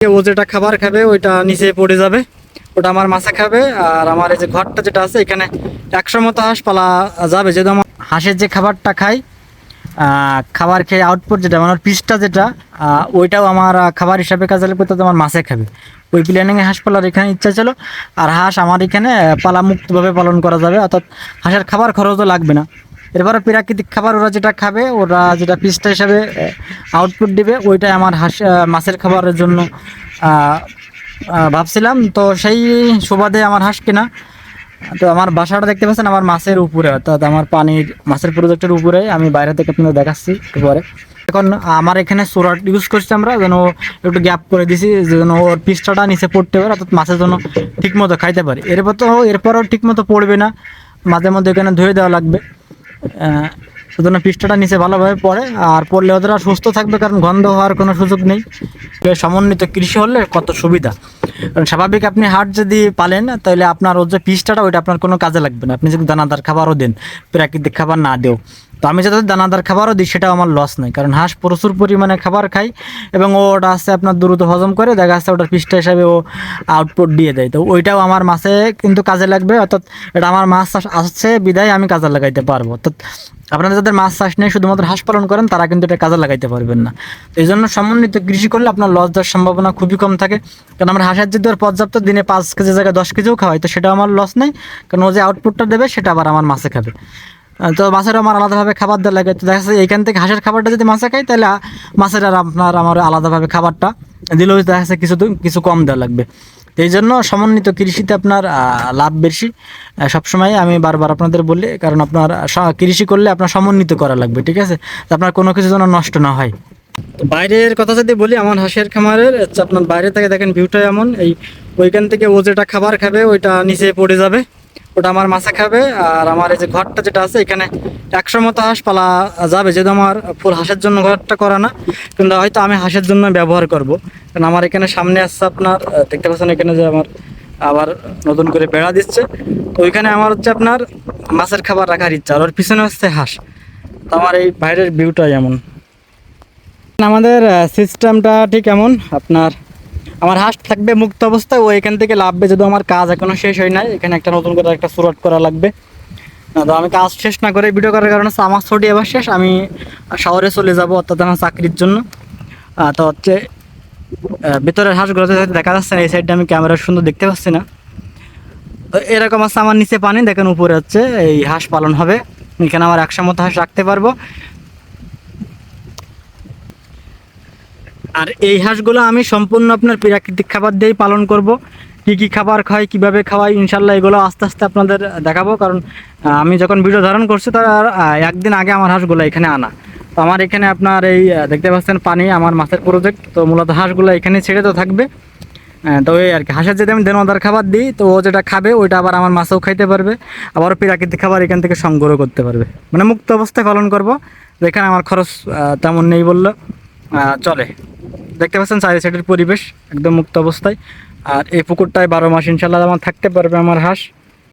ও যেটা খাবার খাবে, ওইটা নিচে পড়ে যাবে। ওটা আমার মাছে খাবে, আর আমার এই যে ঘরটা যেটা আছে, এখানে একশো মতো হাঁস পালা যাবে। যেহেতু আমার হাঁসের যে খাবারটা খাই খাবার খেয়ে আউটপুট যেটা আমার পিসটা যেটা ওইটাও আমার খাবার হিসাবে কাজে লাগবে তো আমার মাছে খাবে। ওই প্ল্যানিংয়ে হাঁস পালার এখানে ইচ্ছা ছিল, আর হাঁস আমার এখানে, পালা মুক্তভাবে পালন করা যাবে, অর্থাৎ হাঁসের খাবার খরচও লাগবে না। এরপরে প্রাকৃতিক খাবার, ওরা যেটা খাবে, ওরা যেটা পিসটা হিসাবে আউটপুট দিবে, ওইটাই আমার হাঁস মাছের খাবারের জন্য ভাবছিলাম। তো সেই সুবাদে আমার হাঁস কিনা। তো আমার বাসাটা দেখতে পাচ্ছেন, আমার মাছের উপরে, অর্থাৎ আমার পানির, মাছের প্রজেক্টের উপরে। আমি বাইরে থেকে আপনাদের দেখাচ্ছি একটু পরে। এখন আমার এখানে সোরাট ইউজ করছি আমরা, যেন একটু গ্যাপ করে দিছি যেন ওর পিসটাটা নিচে পড়তে পারে, অর্থাৎ মাছের জন্য ঠিক মতো খাইতে পারে। এরপর তো, এরপরও ঠিক মতো পড়বে না। মাঝে মধ্যে এখানে ধুয়ে দেওয়া লাগবে। সেজন্য পৃষ্ঠাটা নিচে ভালোভাবে পড়ে, আর পড়লে ওদের সুস্থ থাকবে কারণ গন্ধ হওয়ার কোনো সুযোগ নেই। সমন্বিত কৃষি হলে কত সুবিধা। কারণ স্বাভাবিক আপনি হাট যদি পালেন, তাহলে আপনার ওর যে পৃষ্ঠাটা, ওইটা আপনার কোনো কাজে লাগবে না। আপনি যদি দানাদার খাবারও দেন, প্রাকৃতিক খাবার না দেও। তো আমি যাতে দানাদার খাবারও দিই, সেটাও আমার লস নেই। কারণ হাঁস প্রচুর পরিমাণে খাবার খাই এবং ও ওটা আসছে আপনার দ্রুত হজম করে, দেখা যাচ্ছে ওটার পৃষ্ঠা হিসাবে ও আউটপুট দিয়ে দেয়। তো ওইটাও আমার মাছে কিন্তু কাজে লাগবে, অর্থাৎ এটা আমার মাছ চাষ আসছে, বিদায় আমি কাজে লাগাইতে পারব। অর্থাৎ আপনারা যাদের মাছ চাষ নেই, শুধুমাত্র হাঁস পালন করেন, তারা কিন্তু এটা কাজে লাগাইতে পারবেন না। তো এই জন্য সমন্বিত কৃষি করলে আপনার লস দেওয়ার সম্ভাবনা খুবই কম থাকে। কারণ আমরা হাঁসের যদি পর্যাপ্ত দিনে পাঁচ কেজি জায়গায় দশ কেজিও খাওয়াই, তো সেটা আমার লস নেই। কারণ ও যে আউটপুটটা দেবে, সেটা আবার আমার মাছে খাবে। তো মাছের আমার আলাদাভাবে খাবার দেওয়া লাগে। তো দেখা যাচ্ছে এইখান থেকে হাঁসের খাবারটা যদি মাছে খাই, তাহলে মাছের আর আপনার আমার আলাদাভাবে খাবারটা দিলেও দেখা যাচ্ছে কিছু কিছু কম দেওয়া লাগবে। এই জন্য সমন্বিত কৃষিতে আপনার লাভ বেশি। সবসময় আমি বারবার আপনাদের বলি, কারণ আপনার কৃষি করলে আপনার সমন্বিত করা লাগবে, ঠিক আছে? আপনার কোনো কিছু যেন নষ্ট না হয়। তো বাইরের কথা যদি বলি, আমার হাঁসের খামারের আপনার বাইরে থেকে দেখেন ভিউটা এমন, এই ওইখান থেকে ও যেটা খাবার খাবে, ওইটা নিচে পড়ে যাবে। ওটা আমার মাছে খাবে, আর আমার এই যে ঘরটা যেটা আছে, এখানে একশো মতো হাঁস পালা যাবে। যেহেতু আমার ফুল হাঁসের জন্য ঘরটা করা না, কিন্তু হয়তো আমি হাঁসের জন্য ব্যবহার করব। কারণ আমার এখানে সামনে আসছে আপনার দেখতে পাচ্ছেন এখানে যে আমার, আবার নতুন করে বেড়া দিচ্ছে। তো ওইখানে আমার হচ্ছে আপনার মাছের খাবার রাখার ইচ্ছা, আর ওর পিছনে হচ্ছে হাঁস। তো আমার এই বাইরের ভিউটাই এমন। আমাদের সিস্টেমটা ঠিক এমন, আপনার আমার হাঁস থাকবে মুক্ত অবস্থায়, ও এখান থেকে লাভবে যদি আমার কাজ এখনও শেষ হয় নাই, এখানে একটা নতুন করে একটা সুরট করা লাগবে। তো আমি কাজ শেষ না করে ভিডিও করার কারণে আমার ছুটি এবার শেষ, আমি শহরে চলে যাব অর্থাৎ আমার চাকরির জন্য। তো হচ্ছে ভিতরের হাঁসগুলো দেখা যাচ্ছে না, এই সাইডটা আমি ক্যামেরা সুন্দর দেখতে পাচ্ছি না। তো এরকম আছে আমার নিচে পানি, দেখেন উপরে হচ্ছে এই হাঁস পালন হবে। এখানে আমার একশো মতো হাঁস রাখতে পারব। আর এই হাঁসগুলো আমি সম্পূর্ণ আপনার প্রাকৃতিক খাবার দিয়েই পালন করব। কি কি খাবার খাই, কীভাবে খাওয়াই ইনশাল্লাহ এগুলো আস্তে আস্তে আপনাদের দেখাবো। কারণ আমি যখন ভিডিও ধারণ করছি, তার একদিন আগে আমার হাঁসগুলো এখানে আনা। তো আমার এখানে আপনার এই দেখতে পাচ্ছেন পানি, আমার মাছের প্রজেক্ট তো মূলত হাঁসগুলো এখানে ছেড়ে তো থাকবে। তো এই আর কি, হাঁসের যদি আমি দেনদার খাবার দিই, তো ও যেটা খাবে, ওইটা আবার আমার মাছেও খাইতে পারবে। আবারও প্রাকৃতিক খাবার এখান থেকে সংগ্রহ করতে পারবে। মানে মুক্ত অবস্থায় পালন করব। যেখানে আমার খরচ তেমন নেই বলল। চলে। দেখতে পাচ্ছেন চারি সাইডের পরিবেশ, একদম মুক্ত অবস্থায়। আর এই পুকুরটায় বারো মাস ইনশাল্লাহ আমার থাকতে পারবে আমার হাঁস।